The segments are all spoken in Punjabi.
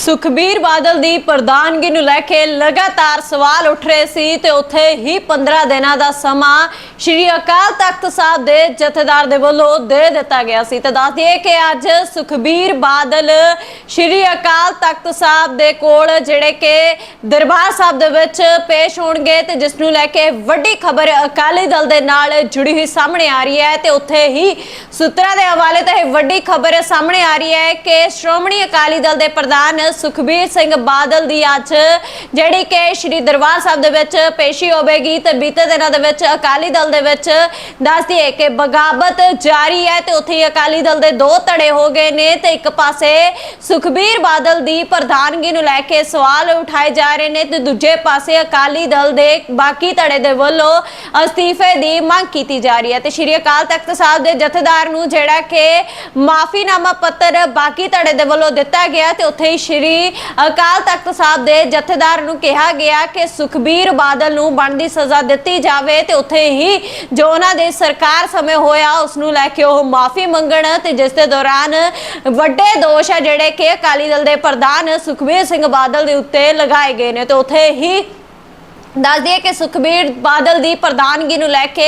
ਸੁਖਬੀਰ ਬਾਦਲ ਦੀ ਪ੍ਰਧਾਨਗੀ ਨੂੰ ਲੈ ਕੇ ਲਗਾਤਾਰ ਸਵਾਲ ਉੱਠ ਰਹੇ ਸੀ ਤੇ ਉੱਥੇ ਹੀ 15 ਦਿਨਾਂ ਦਾ ਸਮਾਂ ਸ਼੍ਰੀ ਅਕਾਲ ਤਖਤ ਸਾਹਿਬ ਦੇ ਜਥੇਦਾਰ ਦੇ ਵੱਲੋਂ ਦੇ ਦਿੱਤਾ ਗਿਆ ਸੀ। ਤੇ ਦੱਸ ਦਈਏ ਕਿ ਅੱਜ ਸੁਖਬੀਰ ਬਾਦਲ ਸ਼੍ਰੀ ਅਕਾਲ ਤਖਤ ਸਾਹਿਬ ਦੇ ਕੋਲ ਜਿਹੜੇ ਕਿ ਦਰਬਾਰ ਸਾਹਿਬ ਦੇ ਵਿੱਚ ਪੇਸ਼ ਹੋਣਗੇ ਤੇ ਜਿਸ ਨੂੰ ਲੈ ਕੇ ਵੱਡੀ ਖਬਰ ਅਕਾਲੀ ਦਲ ਦੇ ਨਾਲ ਜੁੜੀ ਹੋਈ ਸਾਹਮਣੇ ਆ ਰਹੀ ਹੈ ਤੇ ਉੱਥੇ ਹੀ ਸੂਤਰਾਂ ਦੇ ਹਵਾਲੇ ਤੋਂ ਇਹ ਵੱਡੀ ਖਬਰ ਸਾਹਮਣੇ ਆ ਰਹੀ ਹੈ ਕਿ ਸ਼੍ਰੋਮਣੀ ਅਕਾਲੀ ਦਲ ਦੇ ਪ੍ਰਧਾਨ ਸੁਖਬੀਰ ਸਿੰਘ ਬਾਦਲ ਦੀ ਅੱਜ ਜਿਹੜੀ ਕਿ ਸ਼੍ਰੀ ਦਰਬਾਰ ਸਾਹਿਬ ਦੇ ਵਿੱਚ ਪੇਸ਼ੀ ਹੋਵੇਗੀ ਤੇ ਬੀਤੇ ਦਿਨਾਂ ਦੇ ਵਿੱਚ ਅਕਾਲੀ ਦਲ ਦੇ ਵਿੱਚ ਦੱਸਦੀ ਹੈ ਕਿ ਬਗਾਵਤ ਜਾਰੀ ਹੈ ਤੇ ਉੱਥੇ ਅਕਾਲੀ ਦਲ ਦੇ ਦੋ ਧੜੇ ਹੋ ਗਏ ਨੇ ਤੇ ਇੱਕ ਪਾਸੇ ਸੁਖਬੀਰ ਬਾਦਲ ਦੀ ਪ੍ਰਧਾਨਗੀ ਨੂੰ ਲੈ ਕੇ ਸਵਾਲ ਉਠਾਏ ਜਾ ਰਹੇ ਨੇ ਤੇ ਦੂਜੇ ਪਾਸੇ ਅਕਾਲੀ ਦਲ ਦੇ ਬਾਕੀ ਧੜੇ ਦੇ ਵੱਲੋਂ ਅਸਤੀਫੇ ਦੀ ਮੰਗ ਕੀਤੀ ਜਾ ਰਹੀ ਹੈ। ਤੇ ਸ਼੍ਰੀ ਅਕਾਲ ਤਖਤ ਸਾਹਿਬ ਦੇ ਜਥੇਦਾਰ ਨੂੰ ਜਿਹੜਾ ਕਿ ਮਾਫੀਨਾਮਾ ਪੱਤਰ ਬਾਕੀ ਧੜੇ ਦੇ ਵੱਲੋਂ ਦਿੱਤਾ ਗਿਆ ਤੇ ਉੱਥੇ ਹੀ ਸ਼੍ਰੀ ਅਕਾਲ ਤਖਤ ਸਾਹਿਬ ਦੇ ਜਥੇਦਾਰ ਨੂੰ ਕਿਹਾ ਗਿਆ ਕਿ ਸੁਖਬੀਰ ਬਾਦਲ ਨੂੰ ਬਣਦੀ ਸਜ਼ਾ ਦਿੱਤੀ ਜਾਵੇ ਤੇ ਉੱਥੇ ਹੀ ਜੋ ਉਹਨਾਂ ਦੇ ਸਰਕਾਰ ਸਮੇਂ ਹੋਇਆ, ਉਸ ਨੂੰ ਲੈ ਕੇ ਉਹ ਮਾਫੀ ਮੰਗਣ ਤੇ ਜਿਸ ਦੇ ਦੌਰਾਨ ਵੱਡੇ ਦੋਸ਼ ਹੈ ਜਿਹੜੇ ਕਿ ਅਕਾਲੀ ਦਲ ਦੇ ਪ੍ਰਧਾਨ ਸੁਖਬੀਰ ਸਿੰਘ ਬਾਦਲ ਦੇ ਉੱਤੇ ਲਗਾਏ ਗਏ ਨੇ ਤੇ ਉੱਥੇ ਹੀ ਦੱਸ ਦਈਏ ਕਿ ਸੁਖਬੀਰ ਬਾਦਲ ਦੀ ਪ੍ਰਧਾਨਗੀ ਨੂੰ ਲੈ ਕੇ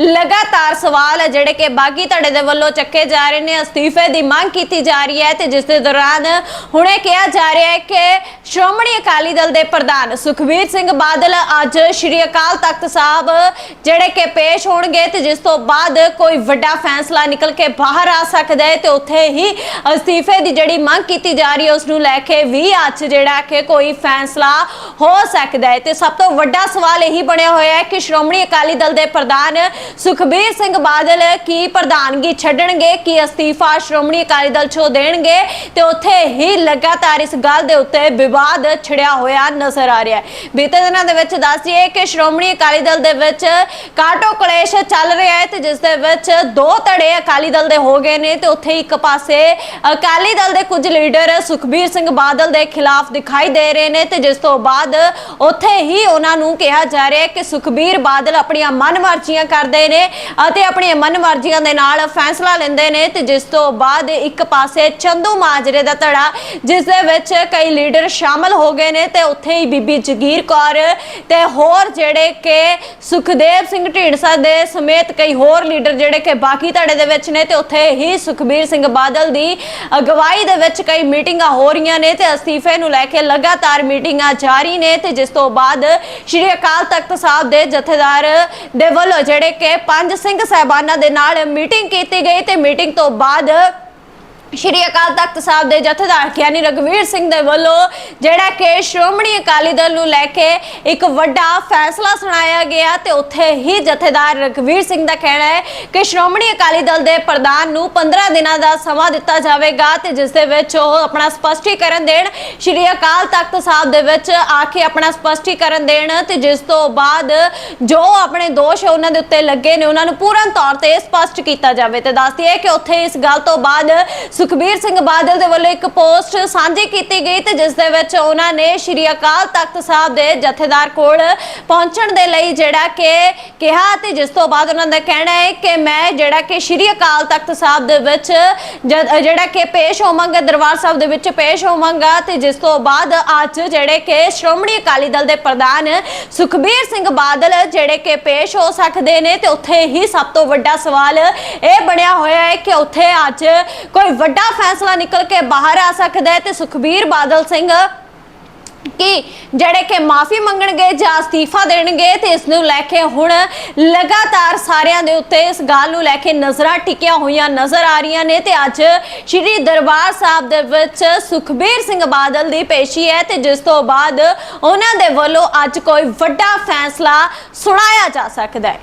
ਲਗਾਤਾਰ ਸਵਾਲ ਹੈ ਜਿਹੜੇ ਕਿ ਬਾਗੀ ਧੜੇ ਦੇ ਵੱਲੋਂ ਚੱਕੇ ਜਾ ਰਹੇ ਨੇ, ਅਸਤੀਫੇ ਦੀ ਮੰਗ ਕੀਤੀ ਜਾ ਰਹੀ ਹੈ ਤੇ ਜਿਸ ਦੇ ਦੌਰਾਨ ਹੁਣੇ ਕਿਹਾ ਜਾ ਰਿਹਾ ਹੈ ਕਿ ਸ਼੍ਰੋਮਣੀ ਅਕਾਲੀ ਦਲ ਦੇ ਪ੍ਰਧਾਨ ਸੁਖਬੀਰ ਸਿੰਘ ਬਾਦਲ ਅੱਜ ਸ਼੍ਰੀ ਅਕਾਲ ਤਖਤ ਸਾਹਿਬ ਜਿਹੜੇ ਕਿ ਪੇਸ਼ ਹੋਣਗੇ ਤੇ ਜਿਸ ਤੋਂ ਬਾਅਦ ਕੋਈ ਵੱਡਾ ਫੈਸਲਾ ਨਿਕਲ ਕੇ ਬਾਹਰ ਆ ਸਕਦਾ ਹੈ ਤੇ ਉੱਥੇ ਹੀ ਅਸਤੀਫੇ ਦੀ ਜਿਹੜੀ ਮੰਗ ਕੀਤੀ ਜਾ ਰਹੀ ਹੈ, ਉਸ ਨੂੰ ਲੈ ਕੇ ਵੀ ਅੱਜ ਜਿਹੜਾ ਕਿ ਕੋਈ ਫੈਸਲਾ ਹੋ ਸਕਦਾ ਹੈ ਤੇ ਸਭ ਤੋਂ ਵੱਡਾ ਸਵਾਲ ਇਹੀ ਬਣਿਆ ਹੋਇਆ ਹੈ ਕਿ ਸ਼੍ਰੋਮਣੀ ਅਕਾਲੀ ਦਲ ਦੇ ਪ੍ਰਧਾਨ ਸੁਖਬੀਰ ਸਿੰਘ ਬਾਦਲ ਕੀ ਪ੍ਰਧਾਨਗੀ ਛੱਡਣਗੇ, ਕੀ ਅਸਤੀਫਾ ਸ਼੍ਰੋਮਣੀ ਅਕਾਲੀ ਦਲ ਚੋਂ ਦੇਣਗੇ ਤੇ ਉੱਥੇ ਹੀ ਲਗਾਤਾਰ ਇਸ ਗੱਲ ਦੇ ਉੱਤੇ ਵਿਵਾਦ ਛਿੜਿਆ ਹੋਇਆ ਨਜ਼ਰ ਆ ਰਿਹਾ ਹੈ। ਬੀਤੇ ਦਿਨਾਂ ਦੇ ਵਿੱਚ ਦੱਸ ਦਈਏ ਕਿ ਸ਼੍ਰੋਮਣੀ ਅਕਾਲੀ ਦਲ ਦੇ ਵਿੱਚ ਕਾਟੋ ਕਲੇਸ਼ ਚੱਲ ਰਿਹਾ ਹੈ ਤੇ ਜਿਸ ਦੇ ਵਿੱਚ ਦੋ ਧੜੇ ਅਕਾਲੀ ਦਲ ਦੇ ਹੋ ਗਏ ਨੇ ਤੇ ਉੱਥੇ ਇੱਕ ਪਾਸੇ ਅਕਾਲੀ ਦਲ ਦੇ ਕੁਝ ਲੀਡਰ ਸੁਖਬੀਰ ਸਿੰਘ ਬਾਦਲ ਦੇ ਖਿਲਾਫ ਦਿਖਾਈ ਦੇ ਰਹੇ ਨੇ ਤੇ ਜਿਸ ਤੋਂ ਬਾਅਦ ਉੱਥੇ ਹੀ ਉਹਨਾਂ ਨੂੰ ਕਿਹਾ ਜਾ ਰਿਹਾ ਹੈ ਕਿ ਸੁਖਬੀਰ ਬਾਦਲ ਆਪਣੀਆਂ ਮਨਮਰਜ਼ੀਆਂ ਕਰਦੇ ਨੇ ਅਤੇ ਆਪਣੀਆਂ ਮਨਮਰਜ਼ੀਆਂ ਦੇ ਨਾਲ ਫੈਸਲਾ ਲੈਂਦੇ ਨੇ ਤੇ ਜਿਸ ਤੋਂ ਬਾਅਦ ਇੱਕ ਪਾਸੇ ਚੰਦੂ ਮਾਜਰੇ ਦਾ ਧੜਾ, ਜਿਸ ਦੇ ਵਿੱਚ ਕਈ ਲੀਡਰ ਸ਼ਾਮਲ ਹੋ ਗਏ ਨੇ ਤੇ ਉੱਥੇ ਹੀ ਬੀਬੀ ਜਗੀਰ ਕੌਰ ਤੇ ਹੋਰ ਜਿਹੜੇ ਕਿ ਸੁਖਦੇਵ ਸਿੰਘ ਢੀਂਡਸਾ ਦੇ ਸਮੇਤ ਕਈ ਹੋਰ ਲੀਡਰ ਜਿਹੜੇ ਕਿ ਬਾਕੀ ਧੜੇ ਦੇ ਵਿੱਚ ਨੇ ਤੇ ਉੱਥੇ ਹੀ ਸੁਖਬੀਰ ਸਿੰਘ ਬਾਦਲ ਦੀ ਅਗਵਾਈ ਦੇ ਵਿੱਚ ਕਈ ਮੀਟਿੰਗਾਂ ਹੋ ਰਹੀਆਂ ਨੇ ਤੇ ਅਸਤੀਫੇ ਨੂੰ ਲੈ ਕੇ ਲਗਾਤਾਰ ਮੀਟਿੰਗਾਂ ਜਾਰੀ ਨੇ ਤੇ ਜਿਸ ਤੋਂ ਬਾਅਦ ਸ਼੍ਰੀ ਅਕਾਲ ਤਖਤ ਸਾਹਿਬ ਦੇ ਜਥੇਦਾਰ ਦੇ ਵੱਲੋਂ ਜਿਹੜੇ ਕਿ ਪੰਜ ਸਿੰਘ ਸਹਿਬਾਨਾਂ ਦੇ ਨਾਲ ਮੀਟਿੰਗ ਕੀਤੀ ਗਈ ਤੇ ਮੀਟਿੰਗ ਤੋਂ ਬਾਅਦ ਸ਼੍ਰੀ ਅਕਾਲ ਤਖਤ ਸਾਹਿਬ ਦੇ ਜਥੇਦਾਰ ਗਿਆਨੀ ਰਗਵੀਰ ਸਿੰਘ ਦੇ ਵੱਲੋਂ ਜਿਹੜਾ ਕਿ ਸ਼੍ਰੋਮਣੀ ਅਕਾਲੀ ਦਲ ਨੂੰ ਲੈ ਕੇ ਇੱਕ ਵੱਡਾ ਫੈਸਲਾ ਸੁਣਾਇਆ ਗਿਆ ਤੇ ਉੱਥੇ ਹੀ ਜਥੇਦਾਰ ਰਗਵੀਰ ਸਿੰਘ ਦਾ ਕਹਿਣਾ ਹੈ ਕਿ ਸ਼੍ਰੋਮਣੀ ਅਕਾਲੀ ਦਲ ਦੇ ਪ੍ਰਧਾਨ ਨੂੰ 15 ਦਿਨਾਂ ਦਾ ਸਮਾਂ ਦਿੱਤਾ ਜਾਵੇਗਾ ਤੇ ਜਿਸ ਦੇ ਵਿੱਚ ਉਹ ਆਪਣਾ ਸਪਸ਼ਟੀਕਰਨ ਦੇਣ, ਸ਼੍ਰੀ ਅਕਾਲ ਤਖਤ ਸਾਹਿਬ ਦੇ ਵਿੱਚ ਆ ਕੇ ਆਪਣਾ ਸਪਸ਼ਟੀਕਰਨ ਦੇਣ ਤੇ ਜਿਸ ਤੋਂ ਬਾਅਦ ਜੋ ਆਪਣੇ ਦੋਸ਼ ਉਹਨਾਂ ਦੇ ਉੱਤੇ ਲੱਗੇ ਨੇ, ਉਹਨਾਂ ਨੂੰ ਪੂਰਨ ਤੌਰ ਤੇ ਸਪਸ਼ਟ ਕੀਤਾ ਜਾਵੇ ਤੇ ਦੱਸਦੀ ਹੈ ਕਿ ਉੱਥੇ ਇਸ ਗੱਲ ਤੋਂ ਬਾਅਦ ਸੁਖਬੀਰ ਸਿੰਘ ਬਾਦਲ ਦੇ ਵੱਲੋਂ ਇੱਕ ਪੋਸਟ ਸਾਂਝੀ ਕੀਤੀ ਗਈ ਤੇ ਜਿਸ ਦੇ ਵਿੱਚ ਉਹਨਾਂ ਨੇ ਸ਼੍ਰੀ ਅਕਾਲ ਤਖਤ ਸਾਹਿਬ ਦੇ ਜਥੇਦਾਰ ਕੋਲ ਪਹੁੰਚਣ ਦੇ ਲਈ ਜਿਹੜਾ ਕਿ ਕਿਹਾ ਤੇ ਜਿਸ ਤੋਂ ਬਾਅਦ ਉਹਨਾਂ ਦਾ ਕਹਿਣਾ ਹੈ ਕਿ ਮੈਂ ਜਿਹੜਾ ਕਿ ਸ਼੍ਰੀ ਅਕਾਲ ਤਖਤ ਸਾਹਿਬ ਦੇ ਵਿੱਚ ਜਿਹੜਾ ਕਿ ਪੇਸ਼ ਹੋਵਾਂਗਾ, ਦਰਬਾਰ ਸਾਹਿਬ ਦੇ ਵਿੱਚ ਪੇਸ਼ ਹੋਵਾਂਗਾ ਤੇ ਜਿਸ ਤੋਂ ਬਾਅਦ ਅੱਜ ਜਿਹੜੇ ਕਿ ਸ਼੍ਰੋਮਣੀ ਅਕਾਲੀ ਦਲ ਦੇ ਪ੍ਰਧਾਨ ਸੁਖਬੀਰ ਸਿੰਘ ਬਾਦਲ ਜਿਹੜੇ ਕਿ ਪੇਸ਼ ਹੋ ਸਕਦੇ ਨੇ ਤੇ ਉੱਥੇ ਹੀ ਸਭ ਤੋਂ ਵੱਡਾ ਸਵਾਲ ਇਹ ਬਣਿਆ ਹੋਇਆ ਹੈ ਕਿ ਉੱਥੇ ਅੱਜ ਕੋਈ ਵੱਡਾ ਫੈਸਲਾ ਨਿਕਲ ਕੇ ਬਾਹਰ ਆ ਸਕਦਾ ਹੈ ਤੇ ਸੁਖਬੀਰ ਬਾਦਲ ਸਿੰਘ ਕਿ ਜਿਹੜੇ ਕਿ ਮਾਫੀ ਮੰਗਣਗੇ ਜਾਂ ਅਸਤੀਫਾ ਦੇਣਗੇ ਤੇ ਇਸ ਨੂੰ ਲੈ ਕੇ ਹੁਣ ਲਗਾਤਾਰ ਸਾਰਿਆਂ ਦੇ ਉੱਤੇ ਇਸ ਗੱਲ ਨੂੰ ਲੈ ਕੇ ਨਜ਼ਰਾਂ ਟਿਕੀਆਂ ਹੋਈਆਂ ਨਜ਼ਰ ਆ ਰਹੀਆਂ ਨੇ ਤੇ ਅੱਜ ਸ਼੍ਰੀ ਦਰਬਾਰ ਸਾਹਿਬ ਦੇ ਵਿੱਚ ਸੁਖਬੀਰ ਸਿੰਘ ਬਾਦਲ ਦੀ ਪੇਸ਼ੀ ਹੈ ਤੇ ਜਿਸ ਤੋਂ ਬਾਅਦ ਉਹਨਾਂ ਦੇ ਵੱਲੋਂ ਅੱਜ ਕੋਈ ਵੱਡਾ ਫੈਸਲਾ ਸੁਣਾਇਆ ਜਾ ਸਕਦਾ ਹੈ।